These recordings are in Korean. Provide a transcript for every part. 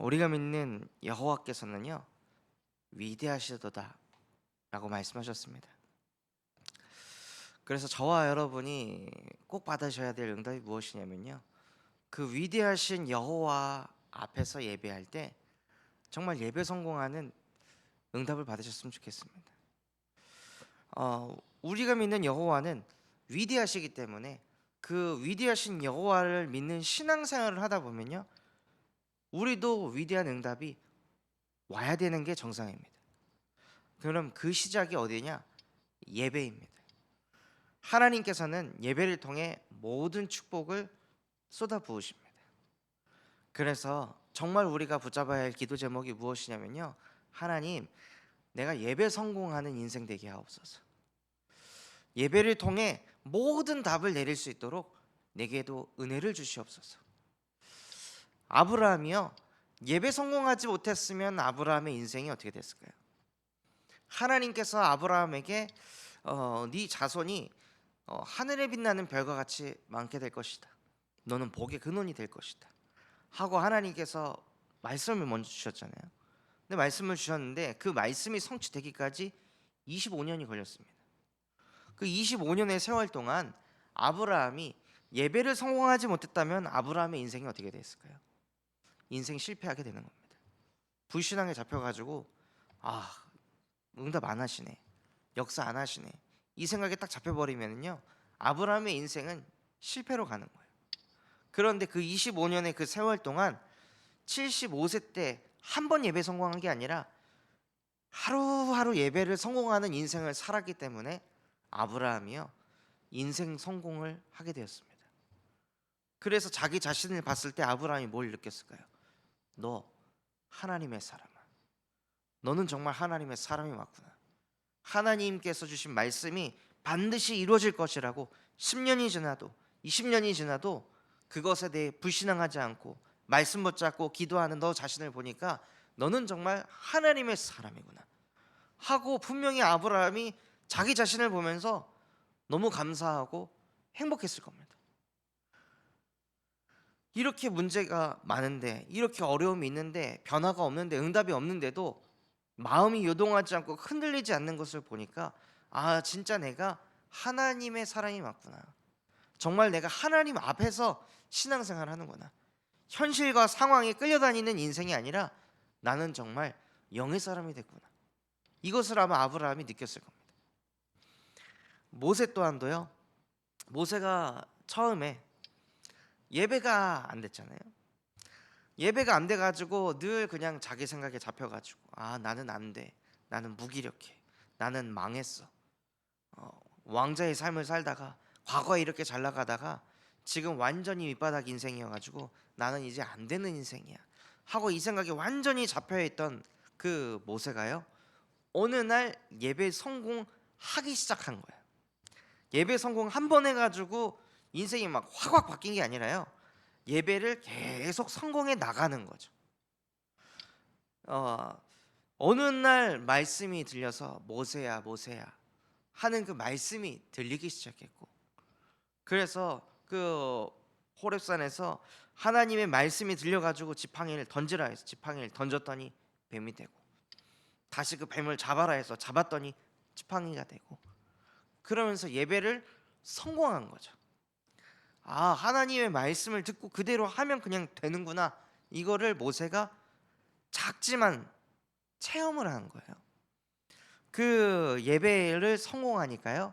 우리가 믿는 여호와께서는요 위대하시도다라고 말씀하셨습니다. 그래서 저와 여러분이 꼭 받으셔야 될 응답이 무엇이냐면요 그 위대하신 여호와 앞에서 예배할 때 정말 예배 성공하는 응답을 받으셨으면 좋겠습니다. 어, 우리가 믿는 여호와는 위대하시기 때문에 그 위대하신 여호와를 믿는 신앙생활을 하다 보면요 우리도 위대한 응답이 와야 되는 게 정상입니다. 그럼 그 시작이 어디냐? 예배입니다. 하나님께서는 예배를 통해 모든 축복을 쏟아 부으십니다. 그래서 정말 우리가 붙잡아야 할 기도 제목이 무엇이냐면요. 하나님, 내가 예배 성공하는 인생 되게 하옵소서. 예배를 통해 모든 답을 내릴 수 있도록 내게도 은혜를 주시옵소서. 아브라함이요. 예배 성공하지 못했으면 아브라함의 인생이 어떻게 됐을까요? 하나님께서 아브라함에게 어, 네 자손이 어, 하늘에 빛나는 별과 같이 많게 될 것이다. 너는 복의 근원이 될 것이다. 하고 하나님께서 말씀을 먼저 주셨잖아요. 근데 말씀을 주셨는데 그 말씀이 성취되기까지 25년이 걸렸습니다. 그 25년의 세월 동안 아브라함이 예배를 성공하지 못했다면 아브라함의 인생이 어떻게 됐을까요? 인생 실패하게 되는 겁니다. 불신앙에 잡혀가지고 아 응답 안 하시네, 역사 안 하시네 이 생각에 딱 잡혀버리면요 아브라함의 인생은 실패로 가는 거예요. 그런데 그 25년의 그 세월 동안 75세 때 한 번 예배 성공한 게 아니라 하루하루 예배를 성공하는 인생을 살았기 때문에 아브라함이요 인생 성공을 하게 되었습니다. 그래서 자기 자신을 봤을 때 아브라함이 뭘 느꼈을까요? 너 하나님의 사람아. 너는 정말 하나님의 사람이 맞구나. 하나님께서 주신 말씀이 반드시 이루어질 것이라고 10년이 지나도 20년이 지나도 그것에 대해 불신앙하지 않고 말씀 붙잡고 기도하는 너 자신을 보니까 너는 정말 하나님의 사람이구나 하고 분명히 아브라함이 자기 자신을 보면서 너무 감사하고 행복했을 겁니다. 이렇게 문제가 많은데 이렇게 어려움이 있는데 변화가 없는데 응답이 없는데도 마음이 요동하지 않고 흔들리지 않는 것을 보니까 아 진짜 내가 하나님의 사람이 맞구나. 정말 내가 하나님 앞에서 신앙생활을 하는구나. 현실과 상황에 끌려다니는 인생이 아니라 나는 정말 영의 사람이 됐구나. 이것을 아마 아브라함이 느꼈을 겁니다. 모세 또한도요. 모세가 처음에 예배가 안 됐잖아요. 예배가 안 돼가지고 늘 그냥 자기 생각에 잡혀가지고 아 나는 안 돼, 나는 무기력해, 나는 망했어. 어, 왕자의 삶을 살다가 과거에 이렇게 잘 나가다가 지금 완전히 밑바닥 인생이어가지고 나는 이제 안 되는 인생이야 하고 이 생각에 완전히 잡혀있던 그 모세가요 어느 날 예배 성공하기 시작한 거예요. 예배 성공 한 번 해가지고 인생이 막 확확 바뀐 게 아니라요. 예배를 계속 성공해 나가는 거죠. 어, 어느 날 말씀이 들려서 모세야 모세야 하는 그 말씀이 들리기 시작했고 그래서 그 호렙산에서 하나님의 말씀이 들려가지고 지팡이를 던지라 해서 지팡이를 던졌더니 뱀이 되고 다시 그 뱀을 잡아라 해서 잡았더니 지팡이가 되고 그러면서 예배를 성공한 거죠. 아 하나님의 말씀을 듣고 그대로 하면 그냥 되는구나 이거를 모세가 작지만 체험을 한 거예요. 그 예배를 성공하니까요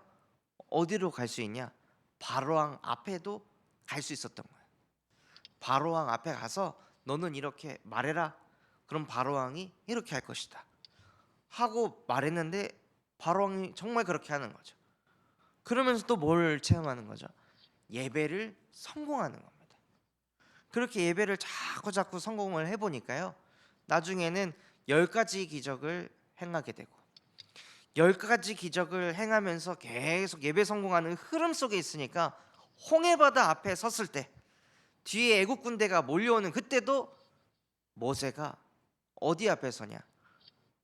어디로 갈 수 있냐? 바로왕 앞에도 갈 수 있었던 거예요. 바로왕 앞에 가서 너는 이렇게 말해라. 그럼 바로왕이 이렇게 할 것이다. 하고 말했는데 바로왕이 정말 그렇게 하는 거죠. 그러면서 또 뭘 체험하는 거죠? 예배를 성공하는 겁니다. 그렇게 예배를 자꾸 자꾸 성공을 해 보니까요. 나중에는 열 가지 기적을 행하게 되고 열 가지 기적을 행하면서 계속 예배 성공하는 흐름 속에 있으니까 홍해바다 앞에 섰을 때 뒤에 애국 군대가 몰려오는 그때도 모세가 어디 앞에 서냐?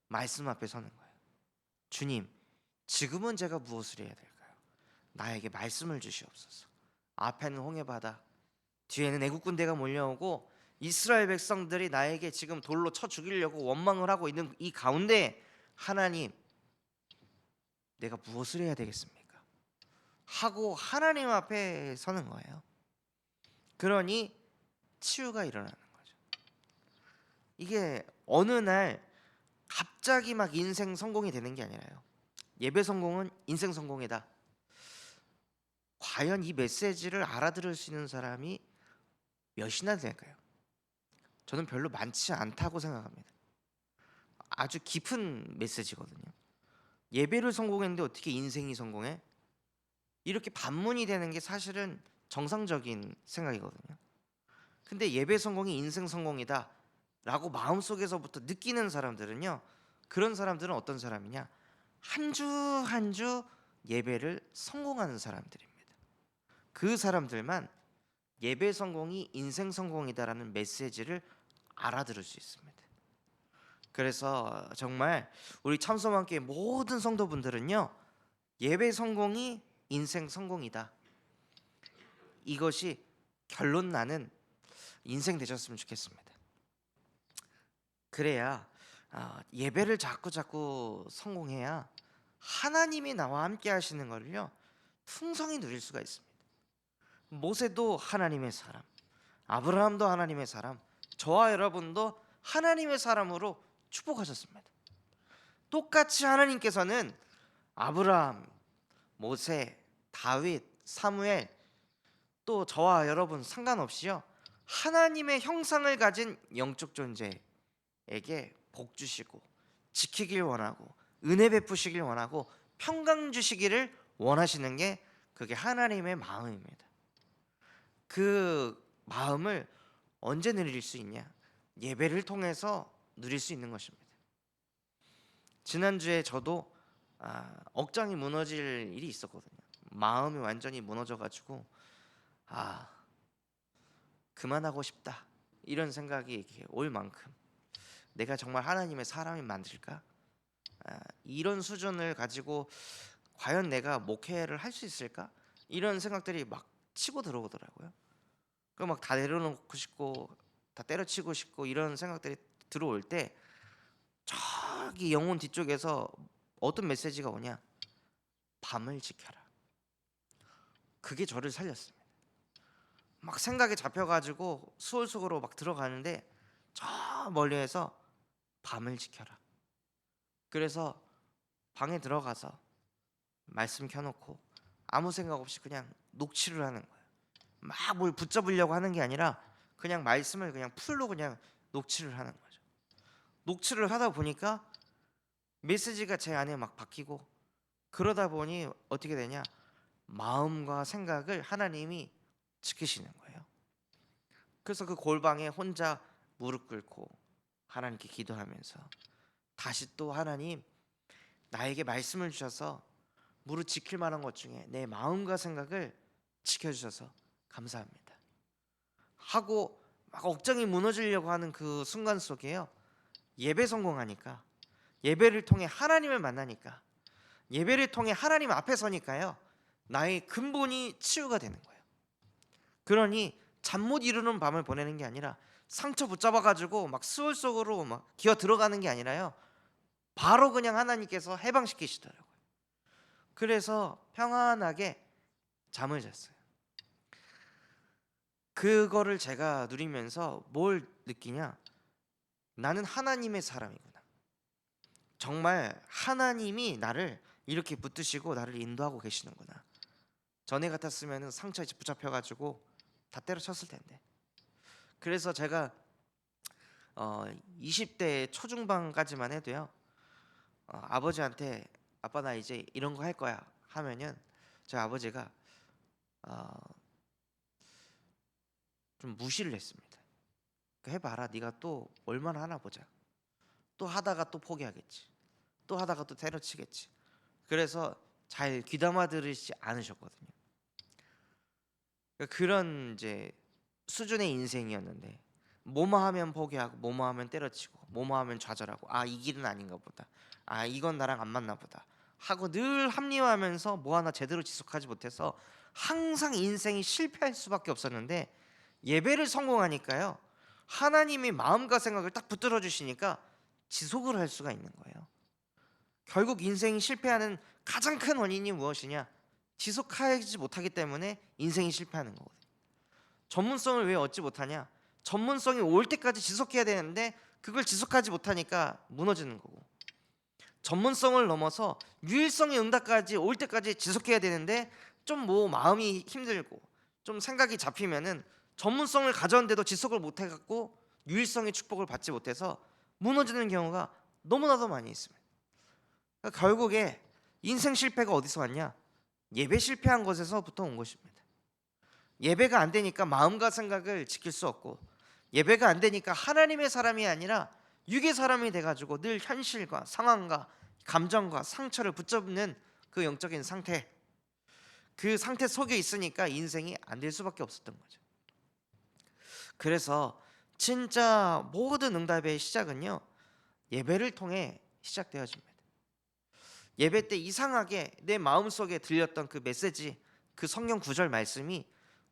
말씀 앞에 서는 거예요. 주님, 지금은 제가 무엇을 해야 될까요? 나에게 말씀을 주시옵소서. 앞에는 홍해 바다, 뒤에는 애국 군대가 몰려오고 이스라엘 백성들이 나에게 지금 돌로 쳐 죽이려고 원망을 하고 있는 이 가운데 하나님 내가 무엇을 해야 되겠습니까? 하고 하나님 앞에 서는 거예요. 그러니 치유가 일어나는 거죠. 이게 어느 날 갑자기 막 인생 성공이 되는 게 아니라요. 예배 성공은 인생 성공이다. 과연 이 메시지를 알아들을 수 있는 사람이 몇이나 될까요? 저는 별로 많지 않다고 생각합니다. 아주 깊은 메시지거든요. 예배를 성공했는데 어떻게 인생이 성공해? 이렇게 반문이 되는 게 사실은 정상적인 생각이거든요. 근데 예배 성공이 인생 성공이다 라고 마음속에서부터 느끼는 사람들은요. 그런 사람들은 어떤 사람이냐? 한 주 한 주 예배를 성공하는 사람들입니다. 그 사람들만 예배 성공이 인생 성공이다라는 메시지를 알아들을 수 있습니다. 그래서 정말 우리 참소만교회 모든 성도분들은요. 예배 성공이 인생 성공이다. 이것이 결론 나는 인생 되셨으면 좋겠습니다. 그래야 아, 예배를 자꾸 자꾸 성공해야 하나님이 나와 함께 하시는 것을요 풍성히 누릴 수가 있습니다. 모세도 하나님의 사람, 아브라함도 하나님의 사람, 저와 여러분도 하나님의 사람으로 축복하셨습니다. 똑같이 하나님께서는 아브라함, 모세, 다윗, 사무엘 또 저와 여러분 상관없이요 하나님의 형상을 가진 영적 존재에게 복 주시고 지키길 원하고 은혜 베푸시길 원하고 평강 주시기를 원하시는 게 그게 하나님의 마음입니다. 그 마음을 언제 누릴 수 있냐? 예배를 통해서 누릴 수 있는 것입니다. 지난주에 저도 아, 억장이 무너질 일이 있었거든요. 마음이 완전히 무너져 가지고 아 그만하고 싶다 이런 생각이 올 만큼 내가 정말 하나님의 사람이 만들까? 아, 이런 수준을 가지고 과연 내가 목회를 할 수 있을까? 이런 생각들이 막 치고 들어오더라고요. 그 막 다 내려놓고 싶고 다 때려치고 싶고 이런 생각들이 들어올 때 저기 영혼 뒤쪽에서 어떤 메시지가 오냐? 밤을 지켜라. 그게 저를 살렸습니다. 막 생각에 잡혀가지고 수월 속으로 막 들어가는데 저 멀리에서 밤을 지켜라. 그래서 방에 들어가서 말씀 켜놓고 아무 생각 없이 그냥 녹취를 하는 거예요. 막 뭘 붙잡으려고 하는 게 아니라 그냥 말씀을 그냥 풀로 그냥 녹취를 하는 거죠. 녹취를 하다 보니까 메시지가 제 안에 막 바뀌고 그러다 보니 어떻게 되냐? 마음과 생각을 하나님이 지키시는 거예요. 그래서 그 골방에 혼자 무릎 꿇고 하나님께 기도하면서 다시 또 하나님 나에게 말씀을 주셔서 무릎 지킬 만한 것 중에 내 마음과 생각을 지켜주셔서 감사합니다. 하고 막 억장이 무너지려고 하는 그 순간 속에요. 예배 성공하니까 예배를 통해 하나님을 만나니까 예배를 통해 하나님 앞에 서니까요. 나의 근본이 치유가 되는 거예요. 그러니 잠 못 이루는 밤을 보내는 게 아니라 상처 붙잡아 가지고 막 수월 속으로 막 기어 들어가는 게 아니라요. 바로 그냥 하나님께서 해방시키시더라고요. 그래서 평안하게 잠을 잤어요. 그거를 제가 누리면서 뭘 느끼냐? 나는 하나님의 사람이구나. 정말 하나님이 나를 이렇게 붙드시고 나를 인도하고 계시는구나. 전에 같았으면 상처에 붙잡혀 가지고 다 때려쳤을 텐데. 그래서 제가 어 20대 초중반까지만 해도요. 어, 아버지한테 아빠 나 이제 이런 거 할 거야 하면은 저희 아버지가 어, 좀 무시를 했습니다. 그 해봐라, 네가 또 얼마나 하나 보자. 또 하다가 또 포기하겠지. 또 하다가 또 때려치겠지. 그래서 잘 귀담아 들으시지 않으셨거든요. 그러니까 그런 이제 수준의 인생이었는데 뭐뭐 하면 포기하고 뭐뭐 하면 때려치고 뭐뭐 하면 좌절하고 아 이 길은 아닌가 보다. 아 이건 나랑 안 맞나 보다. 하고 늘 합리화하면서 뭐 하나 제대로 지속하지 못해서 항상 인생이 실패할 수밖에 없었는데 예배를 성공하니까요. 하나님이 마음과 생각을 딱 붙들어 주시니까 지속을 할 수가 있는 거예요. 결국 인생이 실패하는 가장 큰 원인이 무엇이냐? 지속하지 못하기 때문에 인생이 실패하는 거거든요. 전문성을 왜 얻지 못하냐? 전문성이 올 때까지 지속해야 되는데 그걸 지속하지 못하니까 무너지는 거고. 전문성을 넘어서 유일성의 응답까지 올 때까지 지속해야 되는데 좀 뭐 마음이 힘들고 좀 생각이 잡히면은 전문성을 가졌는데도 지속을 못 해갖고 유일성의 축복을 받지 못해서 무너지는 경우가 너무나도 많이 있습니다. 그러니까 결국에 인생 실패가 어디서 왔냐? 예배 실패한 것에서부터 온 것입니다. 예배가 안 되니까 마음과 생각을 지킬 수 없고 예배가 안 되니까 하나님의 사람이 아니라 육의 사람이 돼가지고 늘 현실과 상황과 감정과 상처를 붙잡는 그 영적인 상태 그 상태 속에 있으니까 인생이 안 될 수밖에 없었던 거죠. 그래서 진짜 모든 응답의 시작은요 예배를 통해 시작되어집니다. 예배 때 이상하게 내 마음 속에 들렸던 그 메시지, 그 성경 구절 말씀이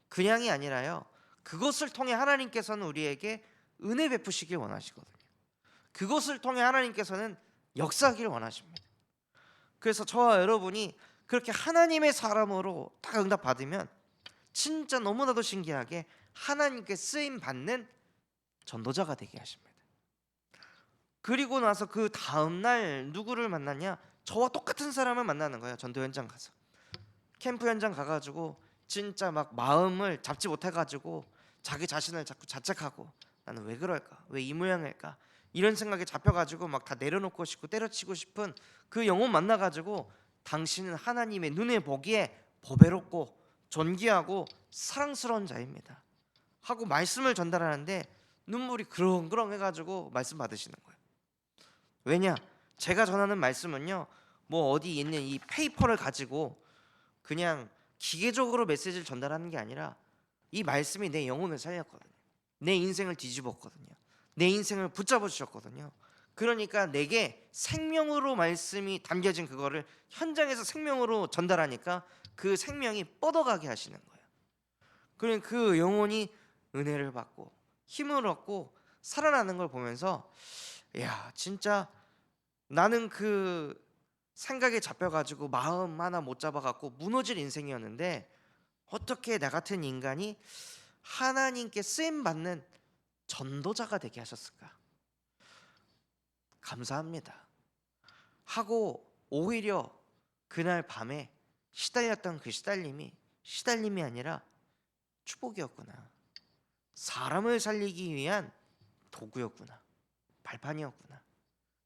그냥이 아니라요. 그것을 통해 하나님께서는 우리에게 은혜 베푸시길 원하시거든요. 그것을 통해 하나님께서는 역사하기를 원하십니다. 그래서 저와 여러분이 그렇게 하나님의 사람으로 딱 응답 받으면 진짜 너무나도 신기하게 하나님께 쓰임 받는 전도자가 되게 하십니다. 그리고 나서 그 다음 날 누구를 만났냐? 저와 똑같은 사람을 만나는 거예요. 전도 현장 가서 캠프 현장 가가지고 진짜 막 마음을 잡지 못해가지고 자기 자신을 자꾸 자책하고 나는 왜 그럴까? 왜 이 모양일까? 이런 생각에 잡혀가지고 막 다 내려놓고 싶고 때려치고 싶은 그 영혼 만나가지고 당신은 하나님의 눈에 보기에 보배롭고 존귀하고 사랑스러운 자입니다. 하고 말씀을 전달하는데 눈물이 그렁그렁 해가지고 말씀 받으시는 거예요. 왜냐? 제가 전하는 말씀은요. 뭐 어디 있는 이 페이퍼를 가지고 그냥 기계적으로 메시지를 전달하는 게 아니라 이 말씀이 내 영혼을 살렸거든요. 내 인생을 뒤집었거든요. 내 인생을 붙잡아 주셨거든요. 그러니까 내게 생명으로 말씀이 담겨진 그거를 현장에서 생명으로 전달하니까 그 생명이 뻗어가게 하시는 거예요. 그러니 그 영혼이 은혜를 받고 힘을 얻고 살아나는 걸 보면서 야 진짜 나는 그 생각에 잡혀가지고 마음 하나 못 잡아갖고 무너질 인생이었는데 어떻게 나 같은 인간이 하나님께 쓰임 받는 전도자가 되게 하셨을까? 감사합니다. 하고 오히려 그날 밤에 시달렸던 그 시달림이 시달림이 아니라 축복이었구나. 사람을 살리기 위한 도구였구나. 발판이었구나.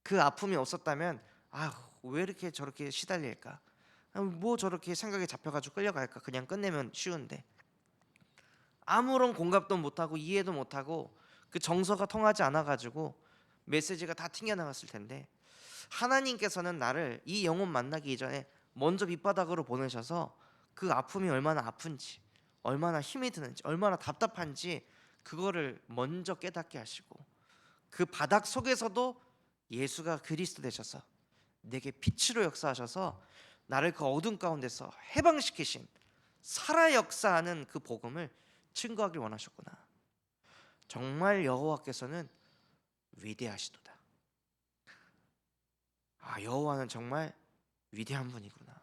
그 아픔이 없었다면 아 왜 이렇게 저렇게 시달릴까? 아, 뭐 저렇게 생각에 잡혀가지고 끌려갈까? 그냥 끝내면 쉬운데 아무런 공감도 못하고 이해도 못하고 그 정서가 통하지 않아가지고 메시지가 다 튕겨나갔을 텐데 하나님께서는 나를 이 영혼 만나기 이전에 먼저 밑바닥으로 보내셔서 그 아픔이 얼마나 아픈지 얼마나 힘이 드는지 얼마나 답답한지 그거를 먼저 깨닫게 하시고 그 바닥 속에서도 예수가 그리스도 되셔서 내게 빛으로 역사하셔서 나를 그 어둠 가운데서 해방시키신 살아 역사하는 그 복음을 증거하길 원하셨구나. 정말 여호와께서는 위대하시도다. 아 여호와는 정말 위대한 분이구나.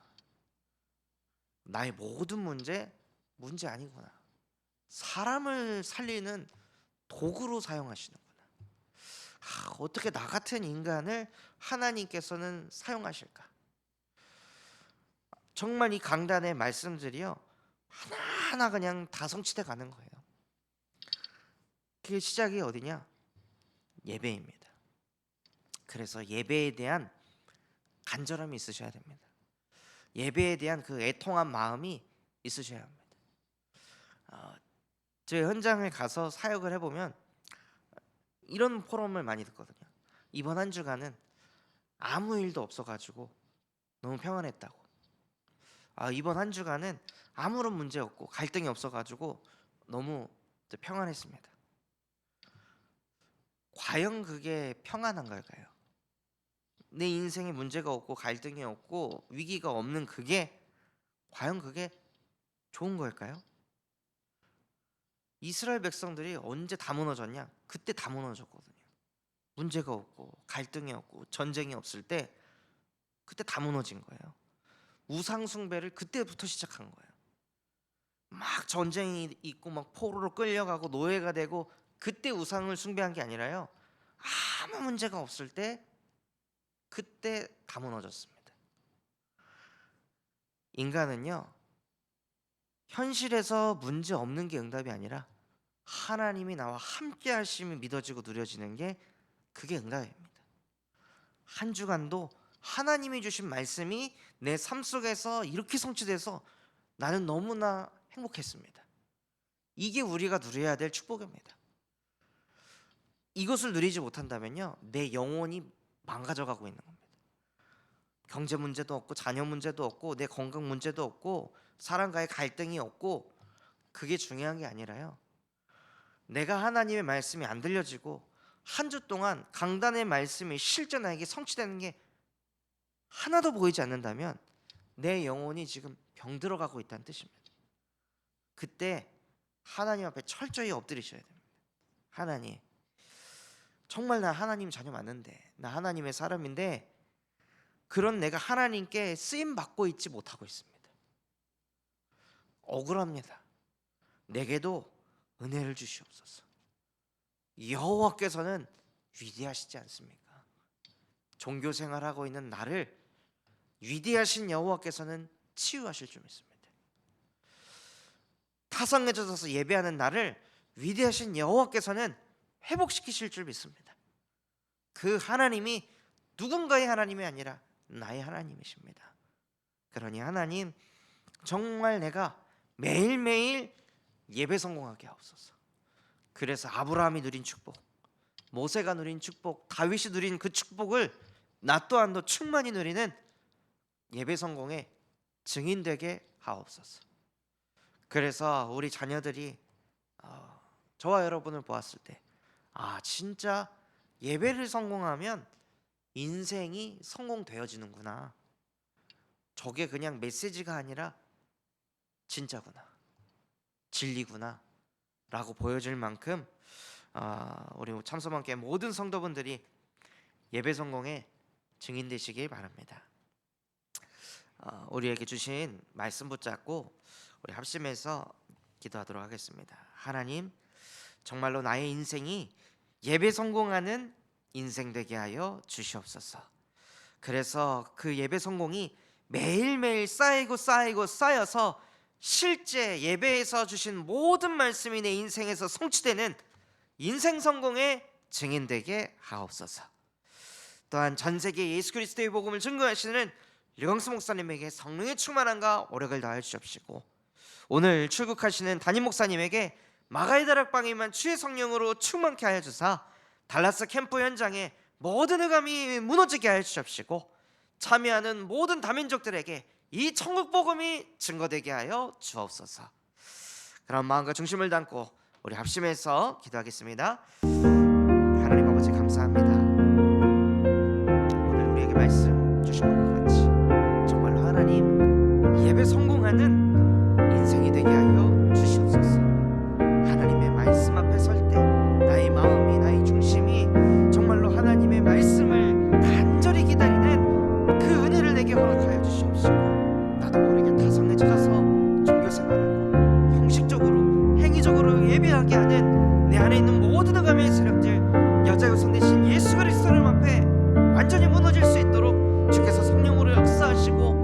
나의 모든 문제 문제 아니구나. 사람을 살리는 도구로 사용하시는구나. 아, 어떻게 나 같은 인간을 하나님께서는 사용하실까? 정말 이 강단의 말씀들이요 하나하나 그냥 다 성취돼 가는 거예요. 그 시작이 어디냐? 예배입니다. 그래서 예배에 대한 간절함이 있으셔야 됩니다. 예배에 대한 그 애통한 마음이 있으셔야 합니다. 어, 제 현장에 가서 사역을 해보면 이런 포럼을 많이 듣거든요. 이번 한 주간은 아무 일도 없어가지고 너무 평안했다고. 아 이번 한 주간은 아무런 문제 없고 갈등이 없어가지고 너무 평안했습니다. 과연 그게 평안한 걸까요? 내 인생에 문제가 없고 갈등이 없고 위기가 없는 그게 과연 그게 좋은 걸까요? 이스라엘 백성들이 언제 다 무너졌냐? 그때 다 무너졌거든요. 문제가 없고 갈등이 없고 전쟁이 없을 때 그때 다 무너진 거예요. 우상 숭배를 그때부터 시작한 거예요. 막 전쟁이 있고 막 포로로 끌려가고 노예가 되고 그때 우상을 숭배한 게 아니라요. 아무 문제가 없을 때 그때 다 무너졌습니다. 인간은요. 현실에서 문제 없는 게 응답이 아니라 하나님이 나와 함께 하심이 믿어지고 누려지는 게 그게 응답입니다. 한 주간도 하나님이 주신 말씀이 내 삶 속에서 이렇게 성취돼서 나는 너무나 행복했습니다. 이게 우리가 누려야 될 축복입니다. 이것을 누리지 못한다면요, 내 영혼이 망가져가고 있는 겁니다. 경제 문제도 없고 자녀 문제도 없고 내 건강 문제도 없고 사람과의 갈등이 없고 그게 중요한 게 아니라요. 내가 하나님의 말씀이 안 들려지고 한 주 동안 강단의 말씀이 실제 나에게 성취되는 게 하나도 보이지 않는다면 내 영혼이 지금 병들어 가고 있다는 뜻입니다. 그때 하나님 앞에 철저히 엎드리셔야 됩니다. 하나님, 정말 나 하나님 자녀 맞는데 나 하나님의 사람인데 그런 내가 하나님께 쓰임 받고 있지 못하고 있습니다. 억울합니다. 내게도 은혜를 주시옵소서. 여호와께서는 위대하시지 않습니까? 종교 생활하고 있는 나를 위대하신 여호와께서는 치유하실 줄 믿습니다. 타성에 젖어서 예배하는 나를 위대하신 여호와께서는 회복시키실 줄 믿습니다. 그 하나님이 누군가의 하나님이 아니라 나의 하나님이십니다. 그러니 하나님 정말 내가 매일매일 예배 성공하게 하옵소서. 그래서 아브라함이 누린 축복, 모세가 누린 축복, 다윗이 누린 그 축복을 나 또한도 충만히 누리는 예배 성공의 증인 되게 하옵소서. 그래서 우리 자녀들이 어, 저와 여러분을 보았을 때, 아 진짜 예배를 성공하면 인생이 성공되어지는구나. 저게 그냥 메시지가 아니라 진짜구나, 진리구나, 라고 보여줄 만큼 아, 우리 참소만께 모든 성도분들이 예배 성공의 증인 되시길 바랍니다. 어, 우리에게 주신 말씀 붙잡고 우리 합심해서 기도하도록 하겠습니다. 하나님, 정말로 나의 인생이 예배 성공하는 인생 되게 하여 주시옵소서. 그래서 그 예배 성공이 매일매일 쌓이고 쌓이고 쌓여서 실제 예배에서 주신 모든 말씀이 내 인생에서 성취되는 인생 성공의 증인 되게 하옵소서. 또한 전 세계 예수 그리스도의 복음을 증거하시는 류광수 목사님에게 성령의 충만함과 오력을 다해 주옵시고 오늘 출국하시는 담임 목사님에게 마가의 다락방에만 주의 성령으로 충만케 하여 주사 달라스 캠프 현장에 모든 흑암이 무너지게 하여 주옵시고 참여하는 모든 다민족들에게 이 천국 복음이 증거되게 하여 주옵소서. 그런 마음과 중심을 담고 우리 합심해서 기도하겠습니다. 예배하게 하는 내 안에 있는 모든 흑암의 세력들 여자 요선 대신 예수 그리스도를 앞에 완전히 무너질 수 있도록 주께서 성령으로 역사하시고